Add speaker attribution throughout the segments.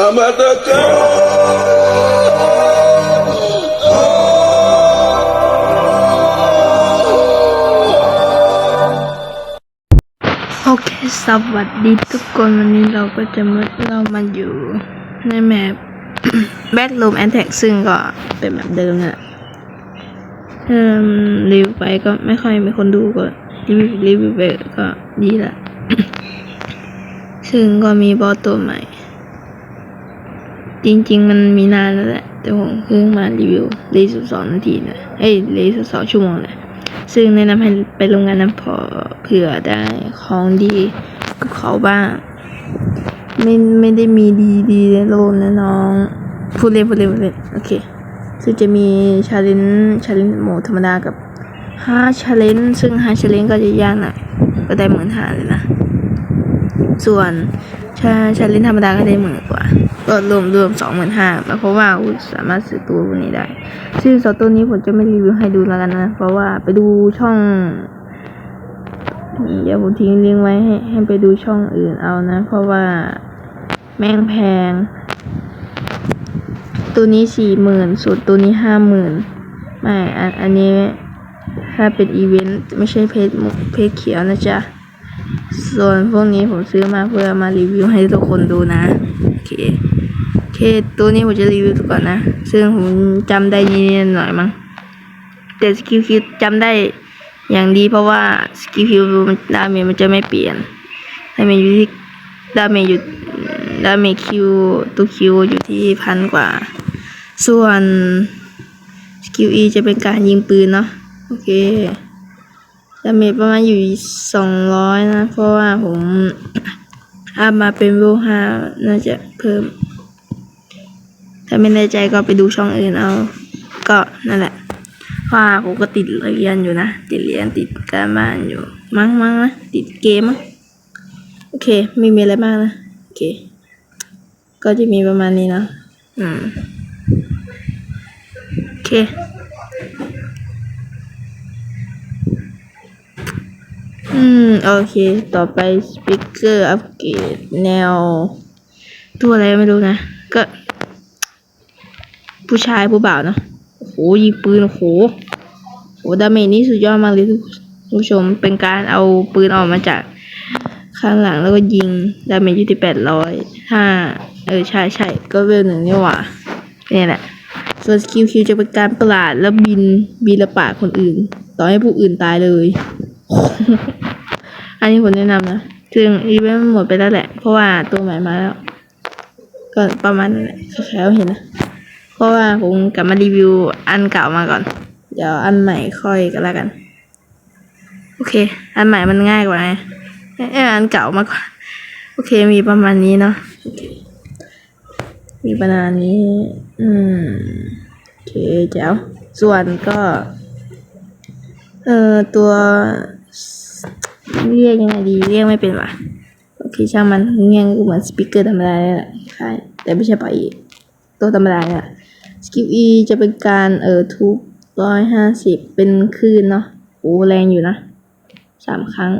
Speaker 1: โอเคสวัสดีทุกคนวันนี้เราก็จะมาเรามาอยู่ในแมป Backroom Attack ซึ่งก็เป็นแบบเดิมนะเอ่มรีวิวไปก็ไม่ค่อยมีคนดูก็รีวิวรีวิวไปก็ดีละ ซึ่งก็มีบอสตัวใหม่ จริง ๆ มันมีนานแล้วแหละ แต่ผมเพิ่งมารีวิวรีสิบสองนาทีนะเอ้ยรีสิบสองชั่วโมงนะซึ่งแนะนำให้ไปโรงงานน้ำพอเผื่อได้ของดีกับเขาบ้าง ไม่ไม่ได้มีดีดีในโลกนะน้องพูดเล่นพูดเล่นพูดเล่นโอเคซึ่งจะมีชาเลนชาเลนโหมดธรรมดากับห้าชาเลนซึ่งห้าชาเลนก็จะยากหน่อยก็ได้หมื่นห้าเลยนะ ส่วนชาชาเลนธรรมดาก็ได้หมื่นกว่า ก็รวมรวมสองหมื่นห้าเพราะว่าสามารถซื้อตัวพวกนี้ได้ ซึ่งสองตัวนี้ผมจะไม่รีวิวให้ดูแล้วกันนะ เพราะว่าไปดูช่องเดี๋ยวผมทิ้งลิงก์ไว้ให้ให้ไปดูช่องอื่นเอานะ เพราะว่าแม่งแพง ตัวนี้สี่หมื่นส่วนตัวนี้ห้าหมื่นไม่อันอันนี้ถ้าเป็นอีเวนต์ไม่ใช่เพจเพจเขียวนะจ๊ะ ส่วนพวกนี้ผมซื้อมาเพื่อมารีวิวให้ทุกคนดูนะ โอเค คตัวนี้ผมจะรีวิวก่อนนะ ซึ่งผมจำได้นิดหน่อยมั้งแต่สกิลคิวจำได้อย่างดีเพราะว่าสกิลคิวดาเมจมันจะไม่เปลี่ยนดาเมจอยู่ที่ดาเมจอยู่ดาเมจคิวตัวคิวอยู่ที่พันกว่า ส่วนสกิลอีจะเป็นการยิงปืนเนาะโอเคดาเมจประมาณอยู่สองร้อยนะ เพราะว่าผมอัพมาเป็นโลห้าน่าจะเพิ่ม ถ้าไม่แน่ใจก็ไปดูช่องอื่นเอา ก็นั่นแหละว่าผมก็ติดเรียนอยู่นะ ติดเรียนติดการบ้านอยู่ มั้งมั้งนะติดเกมมั้งโอเค ไม่มีอะไรมากนะโอเค ก็จะมีประมาณนี้นะอืมโอเคอืม โอเค ต่อไปสปีกเกอร์อัปเกรดแนว ตัวอะไรไม่รู้นะ ก็ ผู้ชายผู้บ่าวเนอะโอ้โหยิงปืนโอ้โหโหดาเมจนี่สุดยอดมากเลยทุกผู้ชมเป็นการเอาปืนออกมาจากข้างหลังแล้วก็ยิงดาเมจอยู่ที่แปดร้อยห้าเออใช่ใช่ก็เวลหนึ่งนี่หว่าเนี่ยแหละส่วนสกิลคิวจะเป็นการประหลาดแล้วบินบินละปาคนอื่น ต่อให้ผู้อื่นตายเลย อันนี้ผมแนะนำนะซึ่งอีเวนต์หมดไปแล้วแหละ เพราะว่าตัวใหม่มาแล้ว ก็ประมาณนั้นแหละแค่เห็นนะ ราะว่าผมกลับมารีวิวอันเก่ามาก่อน เดี๋ยวอันใหม่ค่อยกันแล้วกัน โอเค อันใหม่มันง่ายกว่าไงเอออันเก่ามาก่อนโอเค มีประมาณนี้เนาะมีประมาณนี้ อืมโอเคเจ้าส่วนก็ เอ่อตัวเรียกยังไงดีเรียกไม่เป็นว่ะโอเคช่างมันเงี้ยก็เหมือนสปีกเกอร์ธรรมดาเนี่ยแหละใช่แต่ไม่ใช่ปล่อยตัวธรรมดาเนี่ย สกิลอีจะเป็นการเอ่อทุบร้อยห้าสิบเป็นคลื่นเนาะโอ้แรงอยู่นะสามครั้ง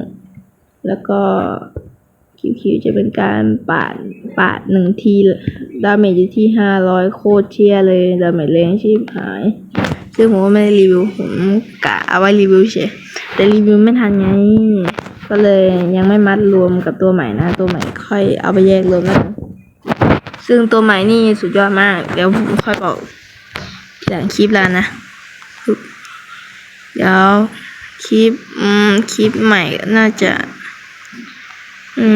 Speaker 1: แล้วก็คิวคิวจะเป็นการปาดปาดหนึ่งทีดาเมจอยู่ที่ห้าร้อยโคตรเชียเลยดาเมจแรงชิบหาย ซึ่งผมก็ไม่ได้รีวิว ผมกะเอาไว้รีวิวเฉยแต่รีวิวไม่ทันไง ก็เลยยังไม่มัดรวมกับตัวใหม่นะ ตัวใหม่ค่อยเอาไปแยกรวมแล้วกัน ซึ่งตัวใหม่นี่สุดยอดมาก เดี๋ยวผมค่อยบอกหลังคลิปแล้วนะ เดี๋ยวคลิป อืม คลิปใหม่น่าจะ อื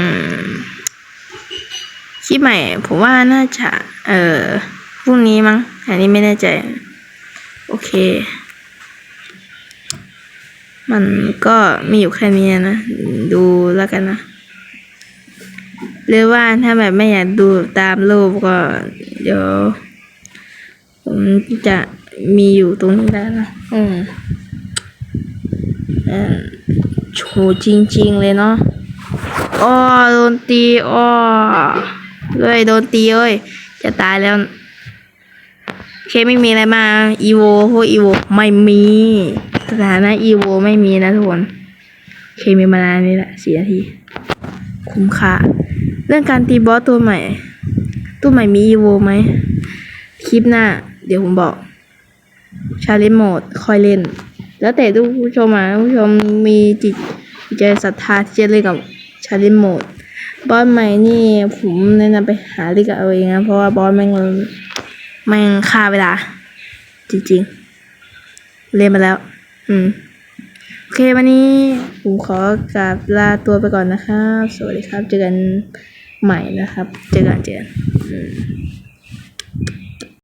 Speaker 1: ม คลิปใหม่ ผมว่าน่าจะ เอ่อพรุ่งนี้มั้ง อันนี้ไม่แน่ใจ โอเค มันก็มีอยู่แค่นี้นะ ดูแล้วกันนะ หรือว่าถ้าแบบไม่อยากดูตามรูปก็เดี๋ยวผมจะมีอยู่ตรงนี้แล้วนะอืมอ่าโชว์จริง ๆ เลยเนาะอ้อโดนตีอ้อเลยโดนตีเอ้ย จะตายแล้วโอเคไม่มีอะไรมาอีโวพวกอีโวไม่มีสถานะอีโวไม่มีนะทุกคนโอเคมีมานานนี้แหละสี่นาที คุ้มค่า เรื่องการตีบอสตัวใหม่ตู้ใหม่มีอีโวไหม คลิปหน้า เดี๋ยวผมบอก ชาเลนจ์โหมดคอยเล่น แล้วแต่ทุกผู้ชมอะผู้ชมมีจิตจิตใจศรัทธาที่จะเล่นกับชาเลนจ์โหมด บอสใหม่นี่ผมแนะนำไปหาเล่นกับเอาเองนะเพราะว่าบอสแม่งแม่งฆ่าเวลา จริงๆ เล่นมาแล้ว อืมโอเค วันนี้ผมขอกราบลาตัวไปก่อนนะครับ สวัสดีครับ เจอกัน ใหม่นะครับ เจอกันเจอกัน